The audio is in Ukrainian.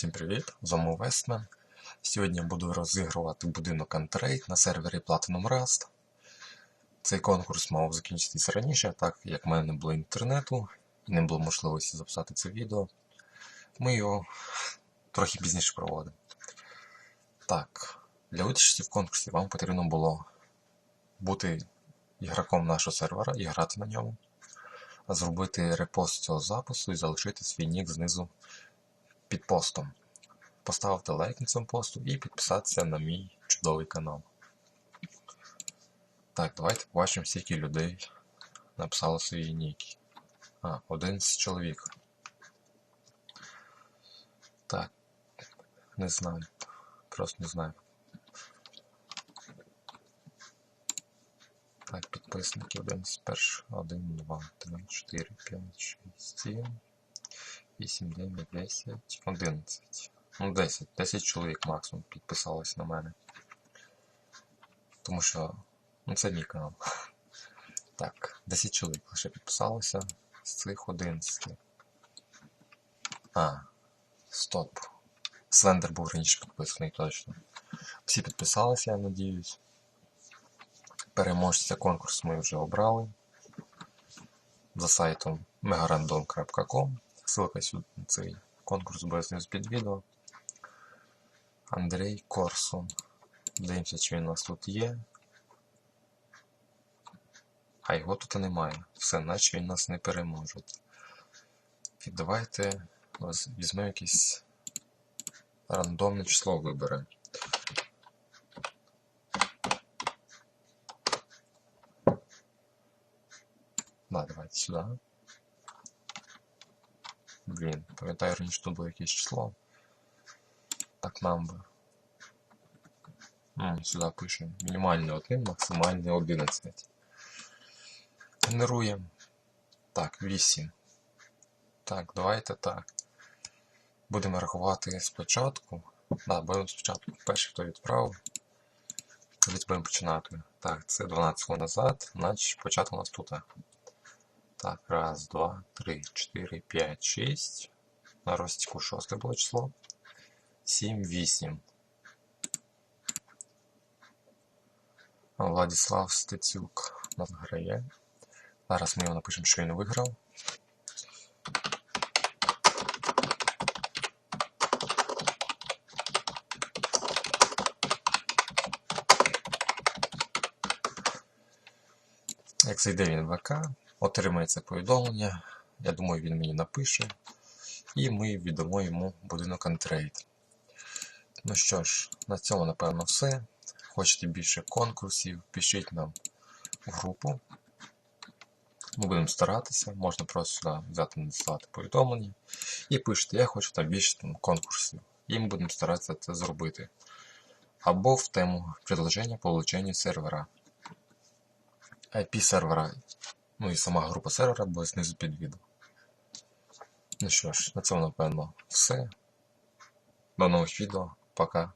Всім привіт! З вами Вестмен. Сьогодні я буду розігрувати будинок Антрейд на сервері Platinum Rust. Цей конкурс мав закінчитися раніше, так як в мене не було інтернету і не було можливості записати це відео. Ми його трохи пізніше проводимо. Так, для участі в конкурсі вам потрібно було бути ігроком нашого сервера і грати на ньому, зробити репост цього запису і залишити свій нік знизу під постом. Поставити лайк на цьому посту і підписатися на мій чудовий канал. Так, давайте побачимо, скільки людей написало свої ніки. А, 11 чоловік. Так, не знаю. Просто не знаю. Так, підписники 11, перший, 1, 2, 3, 4, 5, 6, 7. 8, 9, 10, 11. Ну, 10. 10 чоловік максимум підписалось на мене. Тому що ну, це мій канал. Так, 10 чоловік лише підписалося з цих 11. А, стоп. Слендер був раніше підписаний точно. Всі підписалися, я надіюсь. Переможця конкурсу ми вже обрали. За сайтом megarandom.com Ссылка сюди на цей конкурс знизу під відео. Андрій Корсун. Дивимося, чи він у нас тут є. А його тут немає. Все, наче він нас не переможе. І давайте візьмемо якесь рандомне число виберемо. Да, давайте сюди. Блін, пам'ятаю, раніше тут було якесь число. Так нам би. Сюди пишемо. Мінімальний 1, максимальний 11. Генеруємо. Так, 8. Так, давайте так. Будемо рахувати спочатку. Да, будемо спочатку перший, хто відправив. Від будемо починати. Так, це 12 хвилин назад, значить початок у нас тут. Так, раз, два, три, чотири, п'ять, шість. На розтіку шосте було число. Сім, вісім. Владислав Стецюк нас грає. Зараз ми його напишемо, що він виграв. Як зайде він в ВК, отримає це повідомлення. Я думаю, він мені напише. І ми віддамо йому будинок Антрейд. Ну що ж, на цьому, напевно, все. Хочете більше конкурсів, пишіть нам в групу. Ми будемо старатися, можна просто сюди взяти надіслати повідомлення. І пишете, я хочу там більше там, конкурсів. І ми будемо старатися це зробити. Або в тему предложення по сервера. IP сервера Ну і сама група сервера буде знизу під відео. Ну що ж, на цьому напевно все. До нових відео. Пока.